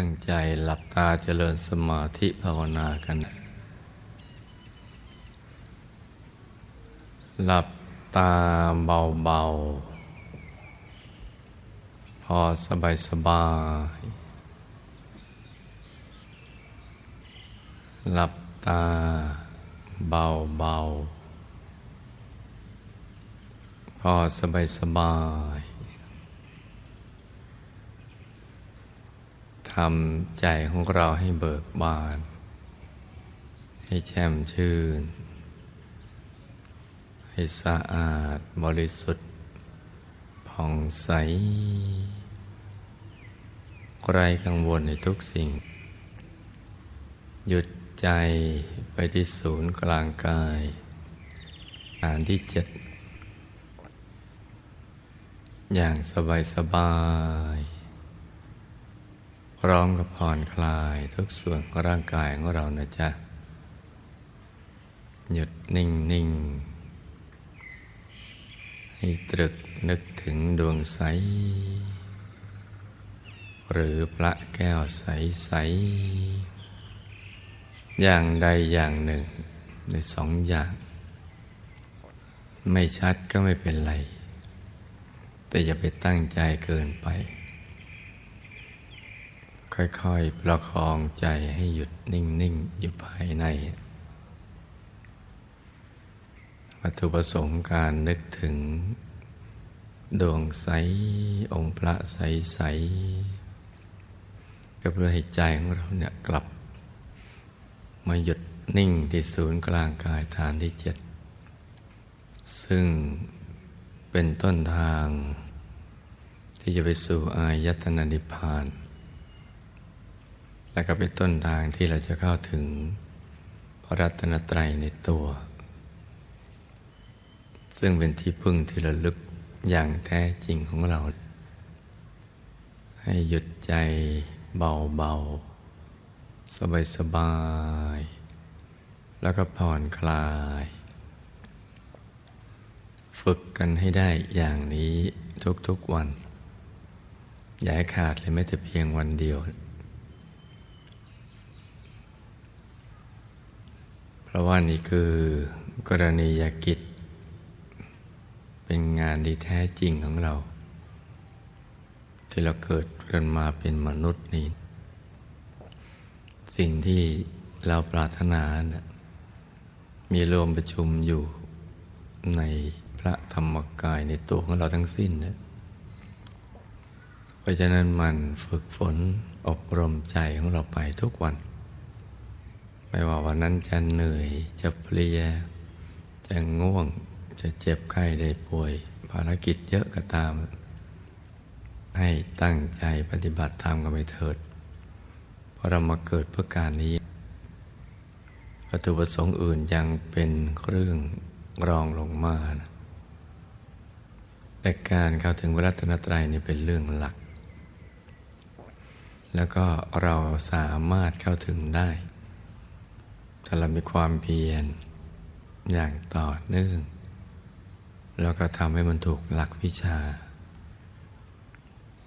ตั้งใจหลับตาเจริญสมาธิภาวนากัน หลับตาเบาๆ พอสบายสบาย หลับตาเบาๆ พอสบายสบาย ทำใจของเราให้เบิกบาน ให้แช่มชื่น ให้สะอาดบริสุทธิ์ผ่องใสไร้กังวลในทุกสิ่ง หยุดใจไปที่ศูนย์กลางกายฐานที่เจ็ดอย่างสบายสบาย ร้อมกับผ่อนคลายทุกส่วนของร่างกายของเรานะจ๊ะ หยุดนิ่งนิ่งให้ตรึกนึกถึงดวงใส หรือพระแก้วใสใส อย่างใดอย่างหนึ่งในสองอย่าง ไม่ชัดก็ไม่เป็นไร แต่อย่าไปตั้งใจเกินไป ค่อยๆ ประคองใจให้หยุดนิ่ง ๆ อยู่ภายใน วัตถุประสงค์การนึกถึง ดวงใส องค์พระใสใสก็เพื่อให้ใจของเราเนี่ยกลับ มาหยุดนิ่งที่ศูนย์กลางกายฐานที่เจ็ด ซึ่งเป็นต้นทาง ที่จะไปสู่อายตนะนิพพาน และก็เป็นต้นทางที่เราจะเข้าถึงพระรัตนตรัยในตัว ซึ่งเป็นที่พึ่งที่ระลึกอย่างแท้จริงของเรา ให้หยุดใจเบาๆ สบายๆ แล้วก็ผ่อนคลาย ฝึกกันให้ได้อย่างนี้ทุกๆวัน อย่าให้ขาดเลยแม้แต่เพียงวันเดียว เพ ราะว่านี่คือกรณียกิจ เป็นงานที่แท้จริงของเรา ที่เราเกิดกันมาเป็นมนุษย์นี้สิ่งที่เราปรารถนานะมีรวมประชุมอยู่ในพระธรรมกายในตัวของเราทั้งสิ้นนะเพราะฉะนั้นมันฝึกฝนอบรมใจของเราไปทุกวัน ไม่ว่าวันนั้นจะเหนื่อยจะเพลีย จะง่วงจะเจ็บไข้ได้ป่วย ภารกิจเยอะก็ตาม ให้ตั้งใจปฏิบัติธรรมกันไปเถิด เพราะเรามาเกิดเพื่อการนี้วัตถุประสงค์อื่นยังเป็นเครื่องรองลงมานะแต่การเข้าถึงวรัตนตรัยนี่เป็นเรื่องหลัก แล้วก็เราสามารถเข้าถึงได้ ถ้าเรามีความเพียรอย่างต่อเนื่อง แล้วก็ทำให้มันถูกหลักวิชา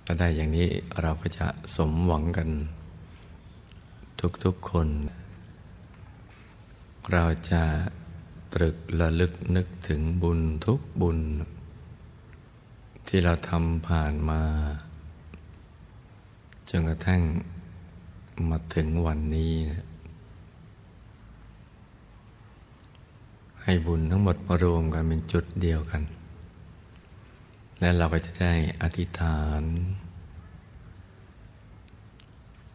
ถ้าได้อย่างนี้เราก็จะสมหวังกัน ทุกๆคน เราจะตรึกระลึกนึกถึงบุญทุกบุญ ที่เราทำผ่านมาจนกระทั่งมาถึงวันนี้นะ ให้บุญทั้งหมดมารวมกันเป็นจุดเดียวกัน และเราก็จะได้อธิษฐาน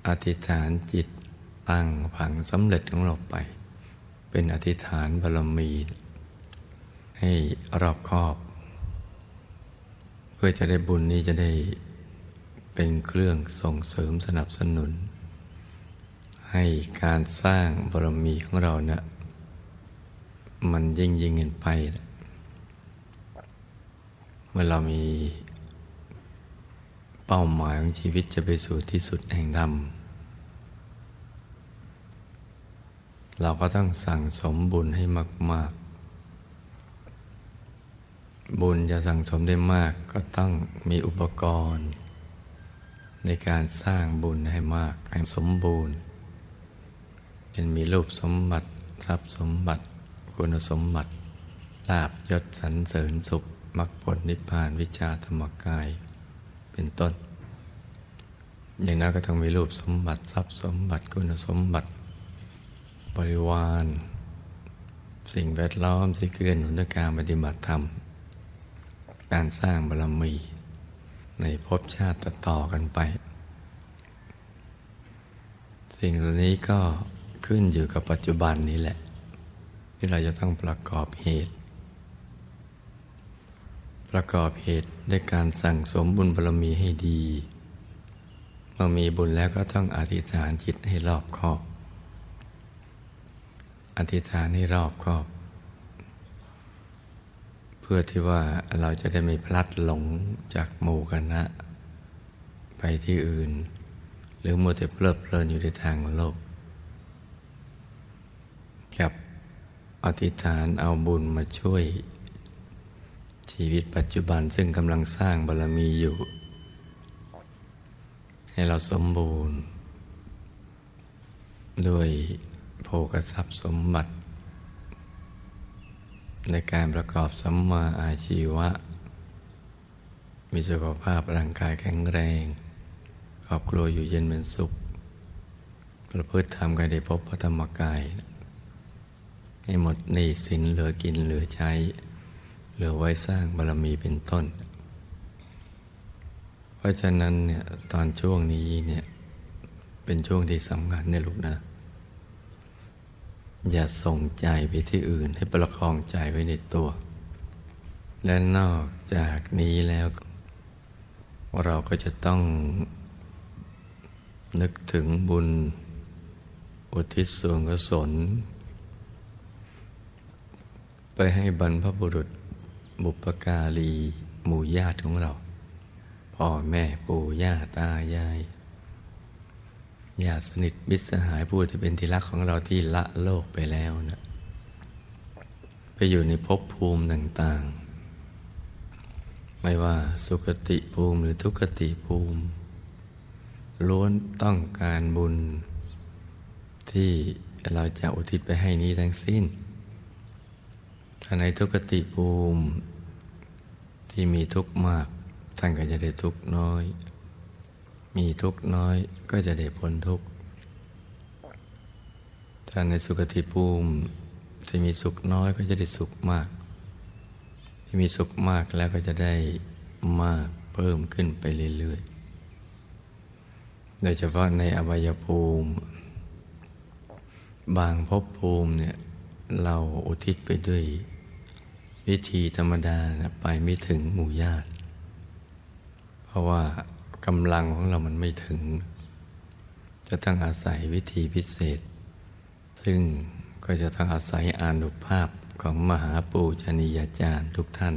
อธิษฐานจิตตั้งผังสำเร็จของเราไป เป็นอธิษฐานบารมี ให้รอบครอบ เพื่อจะได้บุญนี้จะได้เป็นเครื่องส่งเสริมสนับสนุน ให้การสร้างบารมีของเราเนะี่ย มันยิ่งยิ่งเงินไป เมื่อเรามีเป้าหมายของชีวิตจะไปสู่ที่สุดแห่งธรรม เราก็ต้องสั่งสมบุญให้มาก ๆ บุญจะสั่งสมได้มากก็ต้องมีอุปกรณ์ ในการสร้างบุญให้มากให้สมบูรณ์เป็นมีรูปสมบัติทรัพย์สมบัติ คุณสมบัติลาบยศสรรเสริญสุขมรรคผลนิพพานวิชาธรรมกายเป็นต้น อย่างนั้นก็ต้องมีรูปสมบัติทรัพย์สมบัติคุณสมบัติ บริวาร สิ่งแวดล้อมที่เกื้อหนุนการปฏิบัติธรรม การสร้างบารมี ในภพชาติต่อๆกันไป สิ่งเหล่านี้ก็ขึ้นอยู่กับปัจจุบันนี้แหละ ที่เราจะต้องประกอบเหตุ ประกอบเหตุด้วยการสั่งสมบุญบารมีให้ดี เมื่อมีบุญแล้วก็ต้องอธิษฐานจิตให้รอบคอบ อธิษฐานให้รอบคอบ เพื่อที่ว่าเราจะได้ไม่พลัดหลงจากหมู่คณะ ไปที่อื่น หรือมัวแต่เพลิดเพลินอยู่ในทางโลกกับ อธิษฐานเอาบุญมาช่วย ชีวิตปัจจุบันซึ่งกำลังสร้างบารมีอยู่ ให้เราสมบูรณ์ ด้วยโภกทรัพย์สมบัติ ในการประกอบสัมมาอาชีวะ มีสุขภาพร่างกายแข็งแรงครอบครัวอยู่เย็นเป็นสุข ประพฤติธรรมกันได้พบพระธรรมกาย ให้หมดหนี้สินเหลือกินเหลือใช้ เหลือไว้สร้างบารมีเป็นต้น เพราะฉะนั้นเนี่ยตอนช่วงนี้เนี่ยเป็นช่วงที่สำคัญเนี่ยลูกนะ อย่าส่งใจไปที่อื่นให้ประคองใจไว้ในตัว และนอกจากนี้แล้วเราก็จะต้องนึกถึงบุญ อุทิศส่วนกุศล ไปให้บรรพบุรุษ บุปการีหมู่ญาติของเรา พ่อแม่ปู่ย่าตายายญาติสนิทมิตรสหายผู้ที่เป็นที่รักของเราที่ละโลกไปแล้วนะไปอยู่ในภพภูมิต่าง ๆ ไม่ว่าสุคติภูมิหรือทุกติภูมิ ล้วนต้องการบุญ ที่เราจะอุทิศไปให้นี้ทั้งสิ้น ในทุกติภูมิ ที่มีทุกข์มาก ท่านก็จะได้ทุกข์น้อย มีทุกข์น้อยก็จะได้พ้นทุกข์ถ้าในสุขติภูมิที่มีสุขน้อยก็จะได้สุขมาก ที่มีสุขมากแล้วก็จะได้มากเพิ่มขึ้นไปเรื่อยๆ โดยเฉพาะในอบายภูมิ บางภพภูมิเนี่ยเราอุทิศไปด้วย วิธีธรรมดาไปไม่ถึงหมู่ญาติ เพราะว่ากำลังของเรามันไม่ถึง จะต้องอาศัยวิธีพิเศษ ซึ่งก็จะต้องอาศัยอานุภาพของมหาปูชนียาจารย์ทุกท่าน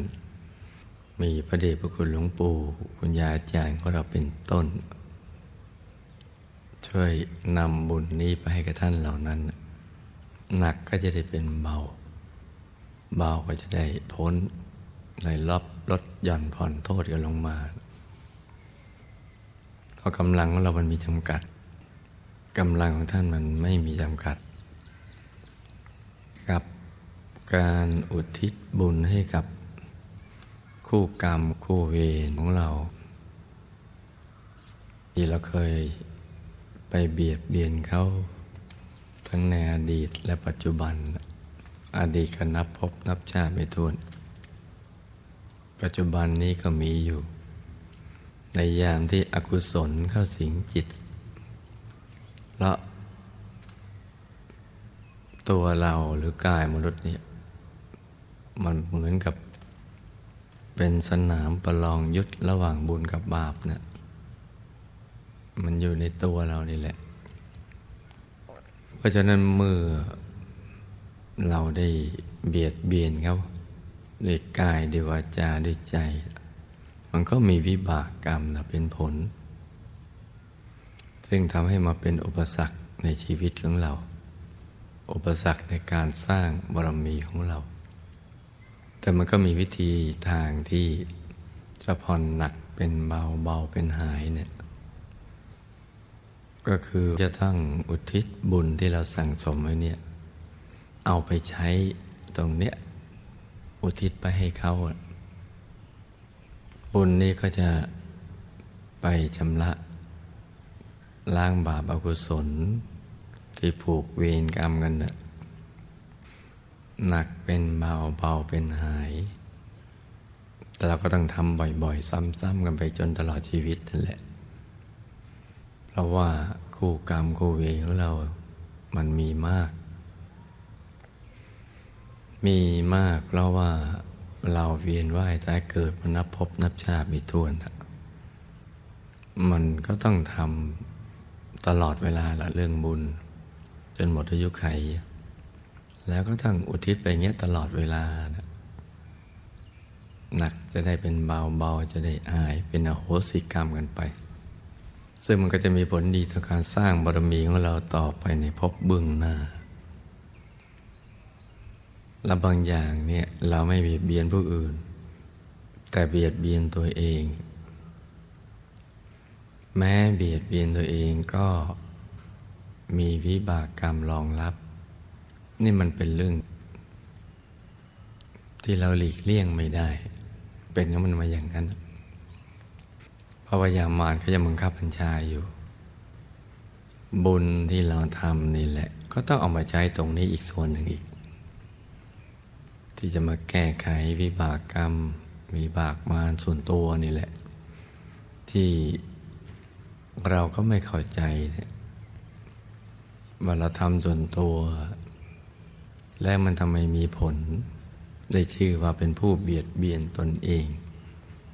มีพระเดชพระคุณหลวงปู่คุณยาอาจารย์ของเราเป็นต้น ช่วยนำบุญนี้ไปให้กับท่านเหล่านั้น หนักก็จะได้เป็นเบา เบาก็จะได้พ้นในรอบลดหย่อนผ่อนโทษกันลงมาเพราะกำลังของเรามันมีจำกัดกำลังของท่านมันไม่มีจำกัด กับการอุทิศบุญให้กับคู่กรรมคู่เวรของเรา ที่เราเคยไปเบียดเบียนเขาทั้งในอดีตและปัจจุบัน อดีตก็นับพบนับชาติไม่ถ้วน ปัจจุบันนี้ก็มีอยู่ ในยามที่อกุศลเข้าสิงจิตและตัวเราหรือกายมนุษย์เนี่ยมันเหมือนกับเป็นสนามประลองยุทธระหว่างบุญกับบาปเนะี่ยมันอยู่ในตัวเรานี่แหละ เพราะฉะนั้นเมื่อ เราได้เบียดเบียนเขาด้วยกายด้วยวาจาด้วยใจ มันก็มีวิบากกรรมนะเป็นผล ซึ่งทำให้มาเป็นอุปสรรคในชีวิตของเรา อุปสรรคในการสร้างบารมีของเรา แต่มันก็มีวิธีทางที่จะผ่อนหนักเป็นเบาเบาเป็นหายเนี่ยก็คือจะต้องอุทิศบุญที่เราสั่งสมไว้เนี่ย เอาไปใช้ตรงเนี้ยอุทิศไปให้เขา บุญนี้ก็จะไปชำระล้างบาปอากุศล ที่ผูกเวรกรรมกันน่ะหนักเป็นเบาเบาเป็นหาย แต่เราก็ต้องทำบ่อยๆ ซ้ำๆกันไปจนตลอดชีวิตนั่นแหละ เพราะว่าคู่กรรมคู่เวรของเรา มันมีมาก มีมากเพราะว่าเราเวียนว่ายตายเกิดมานับพบนับชาติมีทวนมันก็ต้องทำตลอดเวลาละเรื่องบุญ จนหมดอายุไข แล้วก็ต้งอุทิศไปเงี้ยตลอดเวลานะหนักจะได้เป็นเบาเบาจะได้หายเป็นอโหสิกรรมกันไป ซึ่งมันก็จะมีผลดีต่อการสร้างบารมีของเราต่อไปในภพเบื้องหน้า และบางอย่างเนี่ยเราไม่เบียดเบียนผู้อื่น แต่เบียดเบียนตัวเอง แม้เบียดเบียนตัวเองก็มีวิบากกรรมรองรับ นี่มันเป็นเรื่อง ที่เราหลีกเลี่ยงไม่ได้ เป็นของมันมาอย่างนั้นเพราะว่ายามารเขาจะบังคับบัญชาอยู่ บุญที่เราทำนี่แหละ ก็ต้องเอามาใช้ตรงนี้อีกส่วนหนึ่งอีก ที่จะมาแก้ไขวิบากกรรม วิบากมารส่วนตัวนี่แหละ ที่เราก็ไม่เข้าใจว่าเราทำส่วนตัว และมันทำไมมีผล ได้ชื่อว่าเป็นผู้เบียดเบียนตนเอง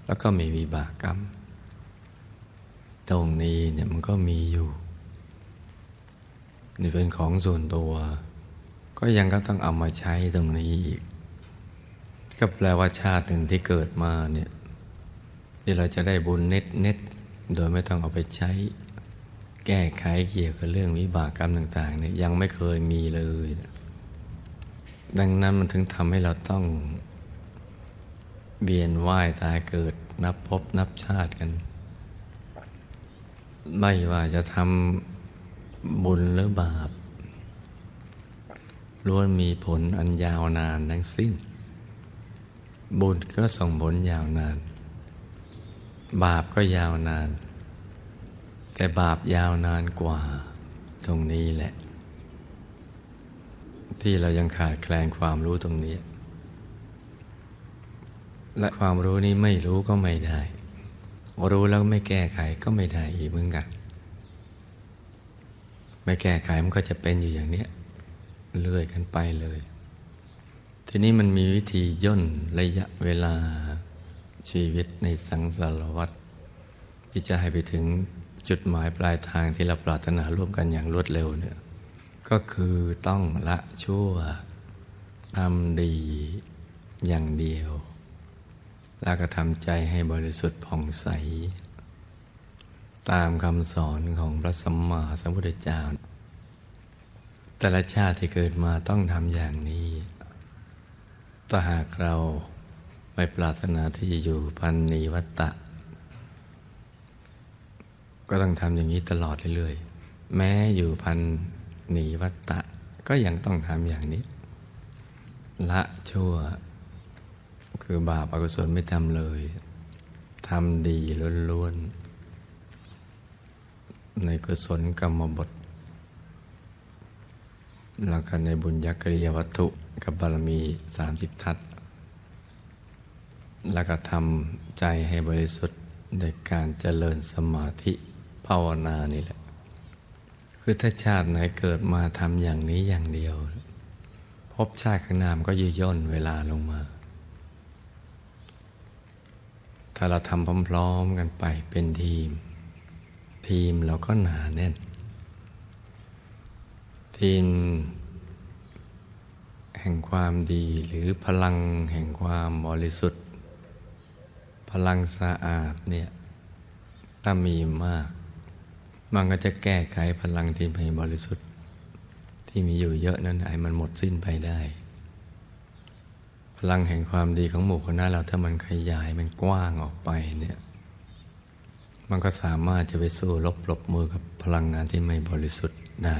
แล้วก็มีวิบากกรรม ตรงนี้เนี่ยมันก็มีอยู่นี่เป็นของส่วนตัว ก็ยังก็ต้องเอามาใช้ตรงนี้อีก ก็แปลว่าชาติหนึ่งที่เกิดมาเนี่ยที่เราจะได้บุญเน็ตเน็ตโดยไม่ต้องเอาไปใช้ แก้ไขเกี่ยวกับเรื่องวิบากกรรมต่างๆเนี่ยยังไม่เคยมีเลย ดังนั้นมันถึงทำให้เราต้องเวียนว่ายตายเกิดนับพบนับชาติกัน ไม่ว่าจะทำบุญหรือบาปล้วนมีผลอันยาวนานทั้งสิ้น บุญก็ส่งผลยาวนาน บาปก็ยาวนาน แต่บาปยาวนานกว่า ตรงนี้แหละ ที่เรายังขาดแคลนความรู้ตรงนี้ และความรู้นี้ไม่รู้ก็ไม่ได้ รู้แล้วไม่แก้ไขก็ไม่ได้อีกเหมือนกันไม่แก้ไขมันก็จะเป็นอยู่อย่างเนี้ยเลื่อยกันไปเลย ทีนี้มันมีวิธีย่นระยะเวลาชีวิตในสังสารวัฏที่จะให้ไปถึงจุดหมายปลายทางที่เราปรารถนาร่วมกันอย่างรวดเร็วเนี่ยก็คือต้องละชั่วทำดีอย่างเดียว แล้วก็ทำใจให้บริสุทธิ์ผ่องใส ตามคำสอนของพระสัมมาสัมพุทธเจ้า แต่ละชาติที่เกิดมาต้องทำอย่างนี้ ถ้าหากเราไม่ปรารถนาที่จะอยู่พันนีวัตตะ ก็ต้องทำอย่างนี้ตลอดเรื่อยๆ แม้อยู่พันนีวัตตะ ก็ยังต้องทำอย่างนี้ ละชั่ว คือบาปอกุศลไม่ทำเลยทำดีล้วนๆ ในกุศลกรรมบท แล้วก็ในบุญญกริยวัตถุกับบารมีสามสิบทัศแล้วก็ทำใจให้บริสุทธิ์โดยการเจริญสมาธิภาวนานี่แหละ คือถ้าชาติไหนเกิดมาทำอย่างนี้อย่างเดียว พบชาติข้างหน้ามนก็ยืย่นเวลาลงมา ถ้าเราทำพร้อมๆกันไปเป็นทีม ทีมเราก็หนาแน่น ทีมแห่งความดีหรือพลังแห่งความบริสุทธิ์ พลังสะอาดเนี่ยถ้ามีมาก มันก็จะแก้ไขพลังที่ไม่บริสุทธิ์ ที่มีอยู่เยอะนั้นให้มันหมดสิ้นไปได้ พลังแห่งความดีของหมู่คณะเราถ้ามันขยายมันกว้างออกไปเนี่ยมันก็สามารถจะไปสู้รบปรบมือกับพลังงานที่ไม่บริสุทธิ์ได้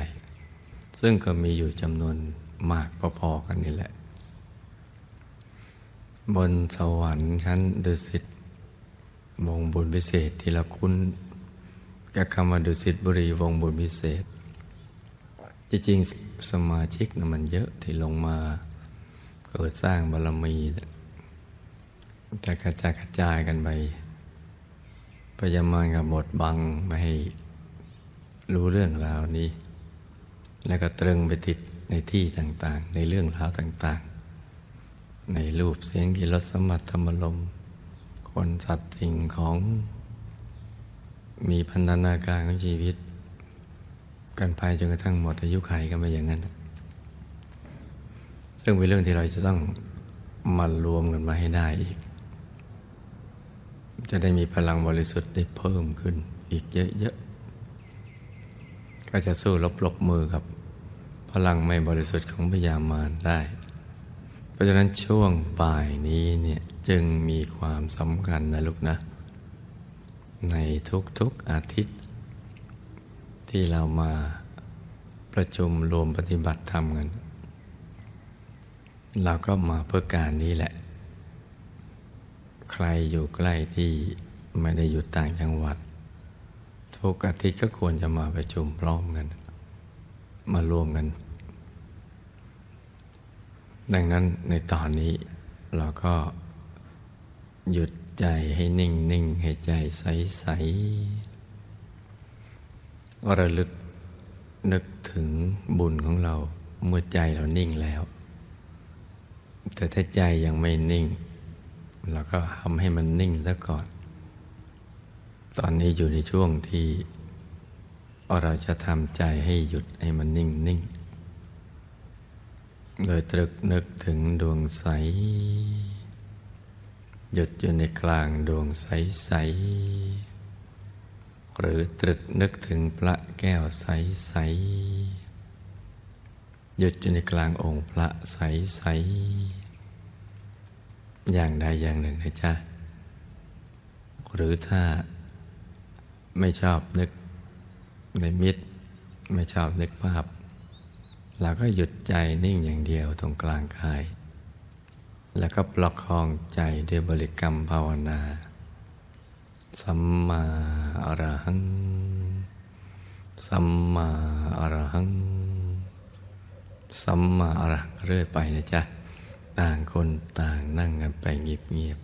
ซึ่งก็มีอยู่จำนวนมากพอๆกันนี่แหละ บนสวรรค์ชั้นดุสิตวงบุญพิเศษที่เราคุ้นกับคำว่าดุสิตบุรีวงบุญพิเศษ จริงๆสมาชิกนะมันเยอะที่ลงมาเกิดสร้างบารมีแต่กระจายกระจายกันไปพยามารกับบทบังไม่ให้รู้เรื่องราวนี้ แล้วก็ตรึงไปติดในที่ต่างๆ ในเรื่องราวต่างๆ ในรูปเสียงกิรสสมัติธรรมลม คนสัตว์สิ่งของมีพันธนาการของชีวิต กันไปจนกระทั่งหมดอายุขัยกันไปอย่างนั้น ซึ่งเป็นเรื่องที่เราจะต้องมารวมกันมาให้ได้อีก จะได้มีพลังบริสุทธิ์ได้เพิ่มขึ้นอีกเยอะ ก็จะสู้รบปรบมือกับ พลังไม่บริสุทธิ์ของพยามารได้ เพราะฉะนั้นช่วงบ่ายนี้เนี่ยจึงมีความสำคัญนะลูกนะ ในทุกๆอาทิตย์ ที่เรามาประชุมรวมปฏิบัติธรรมกัน เราก็มาเพื่อการนี้แหละ ใครอยู่ใกล้ที่ไม่ได้อยู่ต่างจังหวัด ทุกอาทิตย์ก็ควรจะมาประชุมพร้อมกัน มารวมกัน ดังนั้นในตอนนี้เราก็หยุดใจให้นิ่งนิ่งให้ใจใสใสระลึกนึกถึงบุญของเราเมื่อใจเรานิ่งแล้ว แต่ถ้าใจยังไม่นิ่ง เราก็ทำให้มันนิ่งซะก่อน ตอนนี้อยู่ในช่วงที่เราจะทำใจให้หยุดให้มันนิ่งนิ่งโดยตรึกนึกถึงดวงใส หยุดอยู่ในกลางดวงใสใส หรือตรึกนึกถึงพระแก้วใสใส หยุดอยู่ในกลางองค์พระใสใส อย่างใดอย่างหนึ่งนะจ๊ะ หรือถ้า ไม่ชอบนึกในมิตร ไม่ชอบนึกภาพ เราก็หยุดใจนิ่งอย่างเดียวตรงกลางกาย แล้วก็ประคองใจด้วยบริกรรมภาวนา สัมมาอรหัง สัมมาอรหัง สัมมาอรหังเรื่อยไปนะจ๊ะ ต่างคนต่างนั่งกันไปเงียบ